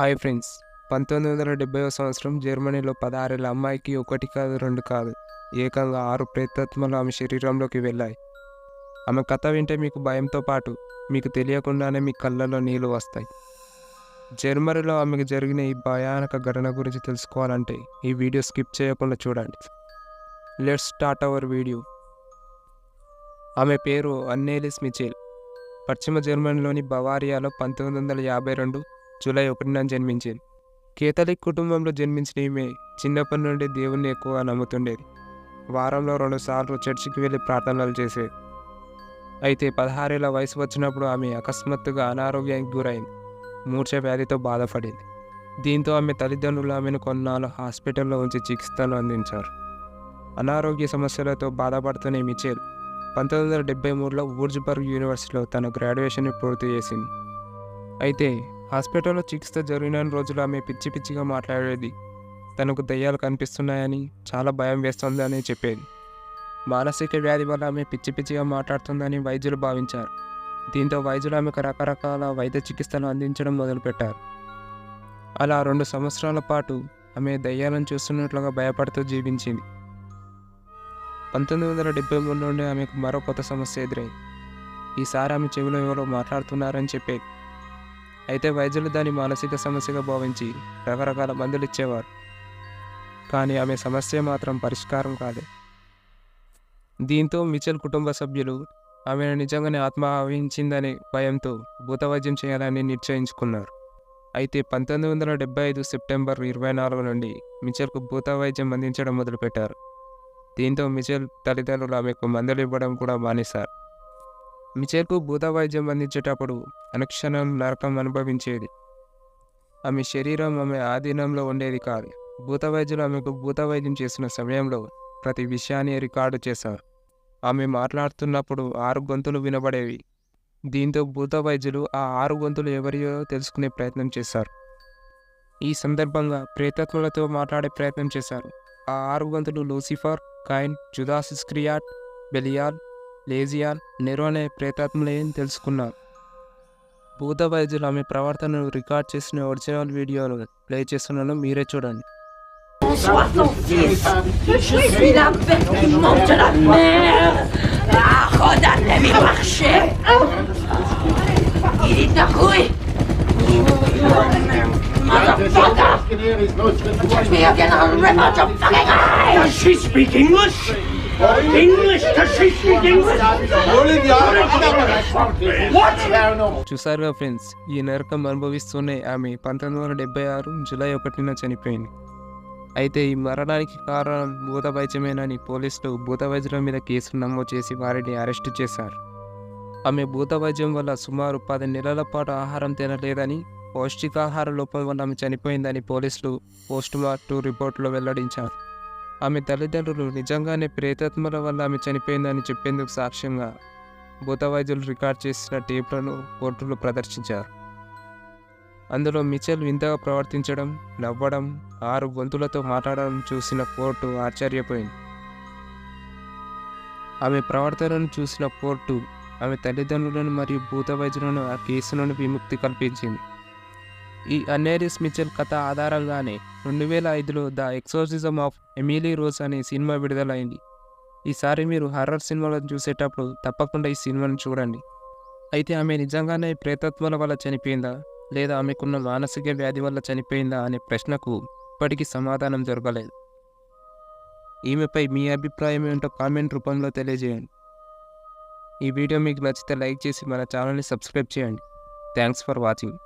Hi friends. పంతొమ్మిది వందల డెబ్బై సంవత్సరం జర్మనీలో పదహారేళ్ళ అమ్మాయికి ఒకటి కాదు రెండు కాదు ఏకంగా ఆరు ప్రేతాత్మలు ఆమె శరీరంలోకి వెళ్ళాయి. ఆమె కథ వింటే మీకు భయంతో పాటు మీకు తెలియకుండానే మీ కళ్ళల్లో నీళ్ళు వస్తాయి. జర్మనీలో ఆమెకు జరిగిన ఈ భయానక ఘటన గురించి తెలుసుకోవాలంటే ఈ వీడియో స్కిప్ చేయకుండా చూడండి. Let's start our video. ఆమె పేరు అన్నేలిస్ మిచేల్. పశ్చిమ జర్మనీలోని బవారియాలో పంతొమ్మిది వందల యాభై రెండు జూలై ఒకటిన జన్మించింది. కేథలిక్ కుటుంబంలో జన్మించిన ఈమె చిన్నప్పటి నుండి దేవుణ్ణి ఎక్కువగా నమ్ముతుండేది. వారంలో రెండుసార్లు చర్చికి వెళ్ళి ప్రార్థనలు చేసేది. అయితే పదహారేళ్ళ వయసు వచ్చినప్పుడు ఆమె అకస్మాత్తుగా అనారోగ్యానికి గురైంది. మూర్ఛ వ్యాధితో బాధపడింది. దీంతో ఆమె తల్లిదండ్రులు ఆమెను కొన్నాళ్ళు హాస్పిటల్లో ఉంచి చికిత్సలు అందించారు. అనారోగ్య సమస్యలతో బాధపడుతున్న మిచేల్ పంతొమ్మిది వందల డెబ్బై మూడులో వూర్జ్బర్గ్ యూనివర్సిటీలో తన గ్రాడ్యుయేషన్ని పూర్తి చేసింది. అయితే హాస్పిటల్లో చికిత్స జరిగిన రోజులు ఆమె పిచ్చి పిచ్చిగా మాట్లాడేది. తనకు దయ్యాలు కనిపిస్తున్నాయని చాలా భయం వేస్తుందని చెప్పేది. మానసిక వ్యాధి వల్ల ఆమె పిచ్చి పిచ్చిగా మాట్లాడుతుందని వైద్యులు భావించారు. దీంతో వైద్యులు ఆమెకు రకరకాల వైద్య చికిత్సలు అందించడం మొదలుపెట్టారు. అలా రెండు సంవత్సరాల పాటు ఆమె దయ్యాలను చూస్తున్నట్లుగా భయపడుతూ జీవించింది. పంతొమ్మిది వందల డెబ్బై మూడు నుండి ఆమెకు మరో కొత్త సమస్య ఎదురైంది. ఈసారి ఆమె చెవిలో ఎవరో మాట్లాడుతున్నారని చెప్పేది. అయితే వైద్యులు దాని మానసిక సమస్యగా భావించి రకరకాల మందులు ఇచ్చేవారు. కానీ ఆమె సమస్య మాత్రం పరిష్కారం కాలేదు దీంతో మిచెల్ కుటుంబ సభ్యులు ఆమెను నిజంగానే ఆత్మ ఆవహించిందనే భయంతో భూతవైద్యం చేయాలని నిశ్చయించుకున్నారు. అయితే పంతొమ్మిది వందల డెబ్బై ఐదు సెప్టెంబర్ ఇరవై నాలుగు నుండి మిచెల్కు భూతవైద్యం అందించడం మొదలుపెట్టారు. దీంతో మిచెల్ తల్లిదండ్రులు ఆమెకు మందులు ఇవ్వడం కూడా మానేశారు. మిచేల్కు భూత వైద్యం అందించేటప్పుడు అనుక్షణం నరకం అనుభవించేది. ఆమె శరీరం ఆమె ఆధీనంలో ఉండేది కాదు. భూతవైద్యులు ఆమెకు భూత వైద్యం చేసిన సమయంలో ప్రతి విషయాన్ని రికార్డు చేశారు. ఆమె మాట్లాడుతున్నప్పుడు ఆరు గొంతులు వినబడేవి. దీంతో భూత వైద్యులు ఆ ఆరు గొంతులు ఎవరియో తెలుసుకునే ప్రయత్నం చేశారు. ఈ సందర్భంగా ప్రేతత్వలతో మాట్లాడే ప్రయత్నం చేశారు. ఆ ఆరు గొంతులు Lucifer Cain Judas Iscariot Belial Legion Nero అనే ప్రేతాత్మలేని తెలుసుకున్నారు భూత వైద్యులు ఆమె ప్రవర్తనను రికార్డ్ చేసిన ఒరిజినల్ వీడియోను ప్లే చేస్తున్నాను మీరే చూడండి Sois ton fils Je suis la bête Motherfucker Catch me again, I'll rip out your fucking eyes Does she speak English? చూసారుగా ఫ్రెండ్స్ ఈ నరకం అనుభవిస్తూనే ఆమె పంతొమ్మిది వందల డెబ్బై ఆరు జూలై ఒకటిన చనిపోయింది. అయితే ఈ మరణానికి కారణం భూత వైద్యమేనని పోలీసులు భూత వైద్యుల మీద కేసులు నమోదు చేసి వారిని అరెస్టు చేశారు. ఆమె భూత వైద్యం వల్ల సుమారు పది నెలల పాటు ఆహారం తినలేదని పౌష్టికాహార లోపం వల్ల ఆమె చనిపోయిందని పోలీసులు పోస్ట్ మార్టం రిపోర్టులో వెల్లడించారు. ఆమె తల్లిదండ్రులు నిజంగానే ప్రేతాత్మల వల్ల ఆమె చనిపోయిందని చెప్పేందుకు సాక్ష్యంగా భూతవైద్యులు రికార్డ్ చేసిన టేప్లను కోర్టులో ప్రదర్శించారు. అందులో మిచెల్ వింతగా ప్రవర్తించడం నవ్వడం ఆరు గొంతులతో మాట్లాడడం చూసిన కోర్టు ఆశ్చర్యపోయింది. ఆమె ప్రవర్తనను చూసిన కోర్టు ఆమె తల్లిదండ్రులను మరియు భూత వైద్యులను ఆ కేసు నుండి విముక్తి కల్పించింది. ఈ అనేరిస్ మిచెల్ కథ ఆధారంగానే రెండు వేల ఐదులో the exorcism of Emily Rose అనే సినిమా విడుదలైంది. ఈసారి మీరు హర్రర్ సినిమాలను చూసేటప్పుడు తప్పకుండా ఈ సినిమాను చూడండి. అయితే ఆమె నిజంగానే ప్రేతత్వాల వల్ల చనిపోయిందా? లేదా ఆమెకున్న మానసిక వ్యాధి వల్ల చనిపోయిందా అనే ప్రశ్నకు ఇప్పటికీ సమాధానం దొరకలేదు. ఈమెపై మీ అభిప్రాయం ఏంటో కామెంట్ రూపంలో తెలియజేయండి. ఈ వీడియో మీకు నచ్చితే లైక్ చేసి మన ఛానల్ని సబ్స్క్రైబ్ చేయండి. Thanks for watching.